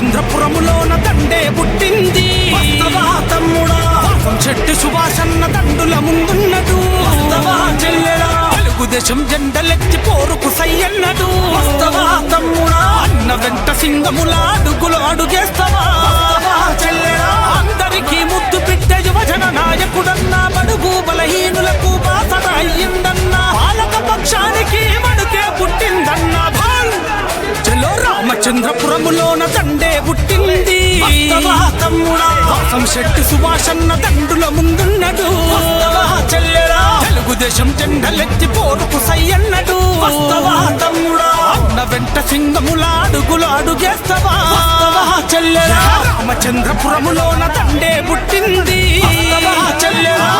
రామచంద్రపురములోన దండే పుట్టింది. తమ్ముడా? చెట్టు సుభాషన్న దండుల ముందున్నడు తెలుగుదేశం జెండలెత్తి పోరుకు సయ్యన్నడు తమ్ముడా? అన్న వెంట సింగముల అడుగులు అడుగేస్తావా రామచంద్రపురములోన దండే పుట్టింది. వస్తవా తమ్ముడా? శెట్టి సుభాషన్న దండుల ముందున్నడు. వస్తవా తెలుగుదేశం జెండలెత్తి పోరుకు సయ్యన్నడు. అన్న వెంట సింగముల అడుగులు అడుగేస్తవా వస్తవా రామచంద్రపురములోన దండే పుట్టింది. చెల్లెరా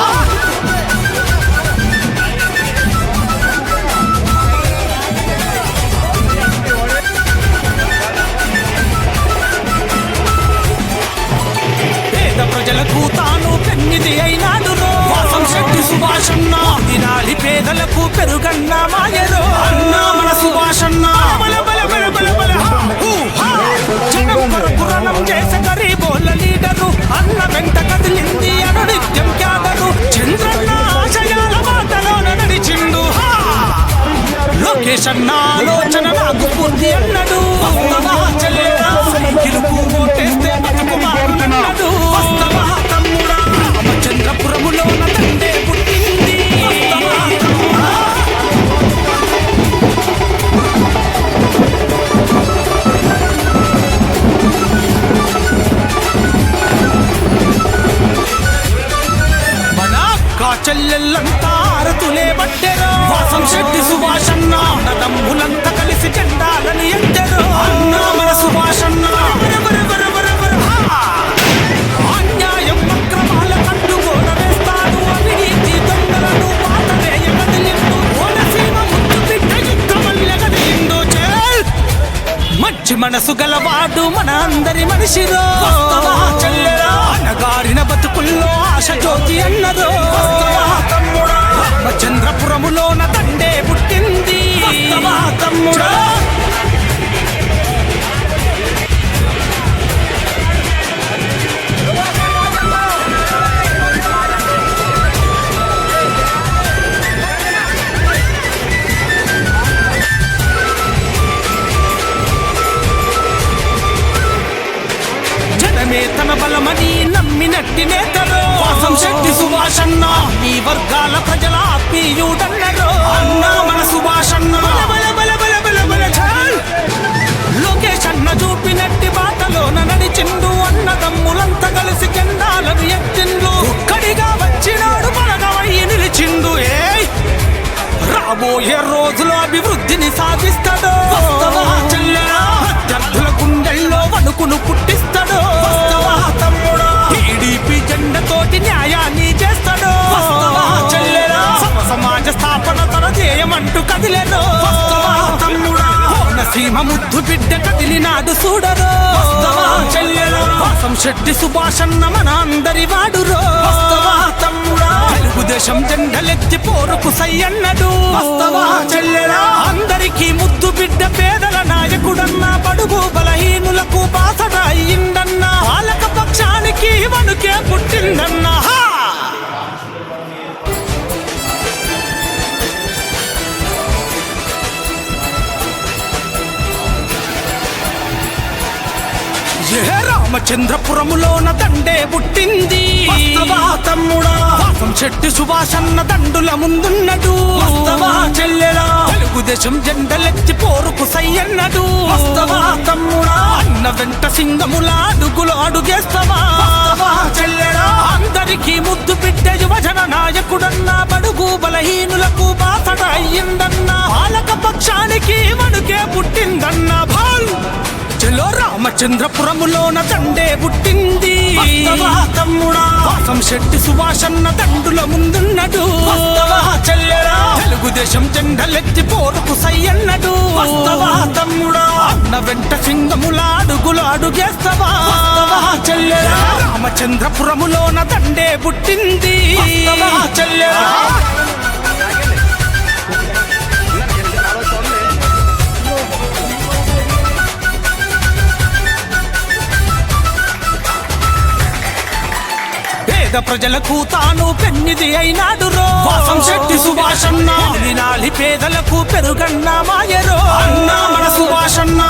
లోకేష్ అన్న ఆలోచన నాకు పూర్తి అన్నడు. వస్తవా సైకిలుకు ఓటేస్తే బతుకు మారునన్నాడు వస్తవా తమ్ముడా? రామచంద్రపురములోన తండే పుట్టింది. వస్తవా తమ్ముడా? మనసు గలవాడు మన అందరి మనిషిరో చెల్లెలా? అనగారిన బతుకుల్లో ఆశ జ్యోతి అన్నదో. నట్టి నేతలు వాసం శెట్టి సుభాషన్న. ఈ వర్గాల ప్రజల ఆత్మీయుడన్నరు అన్న మన సుభాషన్న. బల కోనసీమ ముద్దు బిడ్డ కదిలినాడు చూడరు వస్తవా శెట్టి సుభాషన్న మన అందరి వాడురో తెలుగుదేశం జెండలెత్తి పోరుకు సయ్యన్నడు. అందరికీ ముద్దు బిడ్డ పేదల నాయకుడన్న బడుగు బలహీనులకు బాధ అయ్యిందన్న పాలక పక్షానికి వణుకే పుట్టిందన్న రామచంద్రపురములోన దండే పుట్టింది. వస్తవా తమ్ముడా? పాపం చెట్టు సుభాషన్న దండుల ముందున్నడు. చెల్లెలా తెలుగుదేశం జెండలెత్తి పోరుకు సయ్యన్నడు. తమ్ముడా? అన్న వెంట సింగముల అడుగులు అడుగేస్తావా చెల్లెలా అందరికీ ముద్దు బిడ్డ యువజన నాయకుడన్న బడుగు బలహీనులకు బాసట అయ్యిందన్న పాలక పక్షానికి వణుకే పుట్టిందన్న చలో రామచంద్రపురములోన దండే పుట్టింది. తమ్ముడా? వాసం శెట్టి సుభాషన్న దండుల ముందున్నడు. తెలుగుదేశం జెండలెత్తి పోరుకు సయ్యన్నడు. తమ్ముడా? అన్న వెంట సింగముల అడుగులు అడుగేస్తావా చెల్లెలా రామచంద్రపురములోన దండే పుట్టింది. వస్తవా పేద ప్రజలకు తాను పెన్నిది అయినాడు రో. వాసం శెట్టి సుభాషన్న. నాలి పేదలకు పెరుగన్న మాయరో. అన్నా మన సుభాషన్న.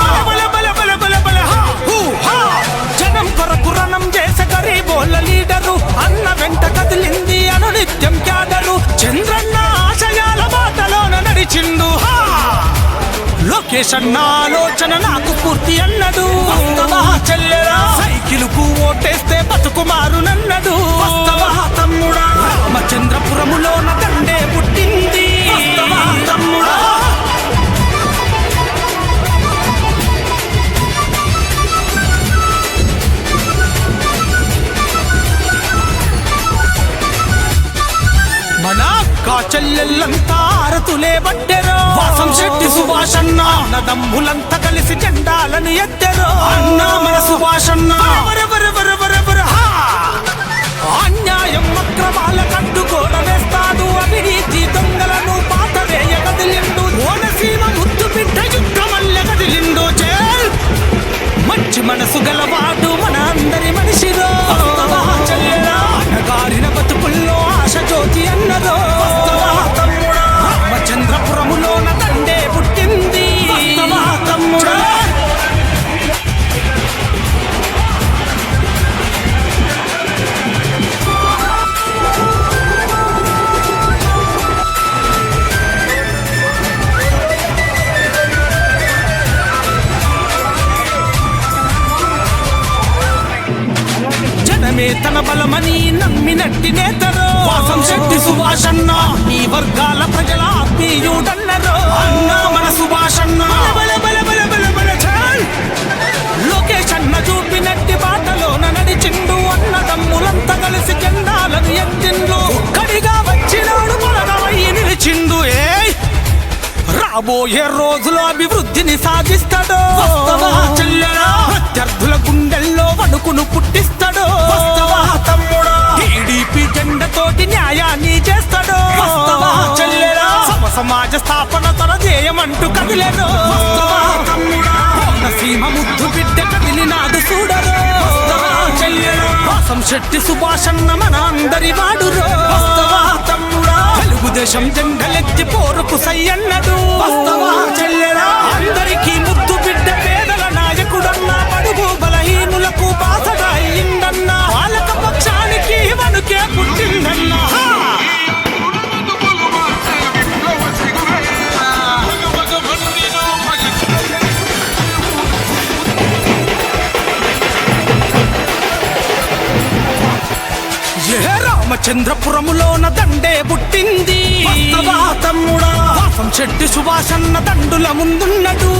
జనం కొరకు రణం చేసే గరీబోళ్ళ లీడరు. అన్న వెంట కదిలింది అను నిత్యం క్యాడరు. చంద్రన్న లోకేష్ అన్న ఆలోచన నాకు పూర్తి అన్నడు చెల్లెరా? సైకిల్ సైకిలుకు ఓటేస్తే బతుకు మారునన్నడు వస్తవా తమ్ముడా? రామచంద్రపురములోన దండే పుట్టింది. తమ్ముడా? మన కాచెల్లెల్లంతా అరతులే ఆరతులే శెట్టి సుభాషన్న. అన్నదమ్ములంతా కలిసి జెండాలను ఎత్తెరో అన్నా మన వర హా! అన్యాయం అక్రమాల కట్టు గోడ వేస్తాడు అవినీతి బలమని నమ్మినట్టి నేతరో వాసం శెట్టి సుభాషన్న. ఈ వర్గాల ప్రజల ఆత్మీయుడన్నరో అన్నా మన సుభాషన్న. రాబోయే రోజులో అభివృద్ధిని సాధిస్తాడు? ప్రత్యర్థుల గుండెల్లో వణుకును పుట్టిస్తాడు? టీడీపీ జెండతోటి న్యాయాన్ని చేస్తాడు సమాజ స్థాపన తన ధ్యేయమంటూ కదిలేను? సీమ ముద్దు బిడ్డ కదిలినాడు చూడరు? వాసం శెట్టి సుభాషన్న మన అందరి వస్తవా తమ్ముడా? తెలుగుదేశం జెండలెత్తి పోరుకు సయ్యన్నడు? అందరికీ ముద్దు బిడ్డ పేదల నాయకుడన్న పడుగు బలహీనులకు బాసగా రామచంద్రపురములోన దండే పుట్టింది తమ్ముడా? వాసం శెట్టి సుభాషన్న దండుల ముందున్నడు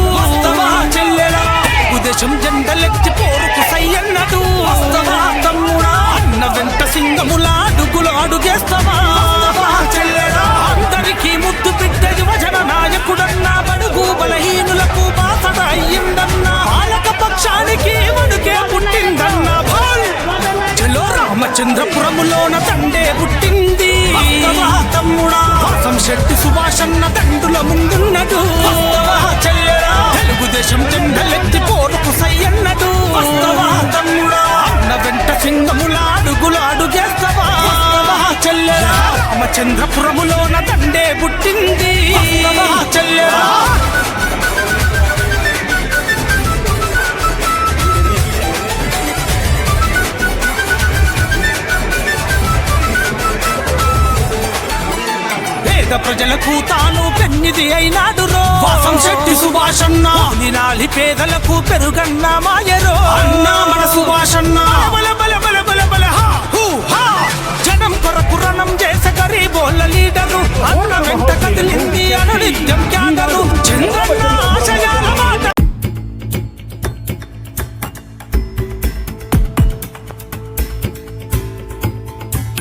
చెల్లెలా? తెలుగుదేశం జెండలెత్తి పోరుకు సయ్యన్నడు తమ్ముడా? అన్న వెంట సింగముల అడుగులు అడుగేస్తావా రామచంద్రపురములోన తండే పుట్టింది తమ్ముడా? శెట్టి సుభాషన్న దండుల ముందున్నడు పేద ప్రజలకు తాను పెన్నిది అయినాడు వాసం శెట్టి సుభాషన్న. నినాలి పేదలకు పెరుగన్న మాయరో అన్న మన సుభాషన్న. జనం కొరకు రణం చేసే గరీబోళ్ళ లీడరు. అన్న వెంట కదిలింది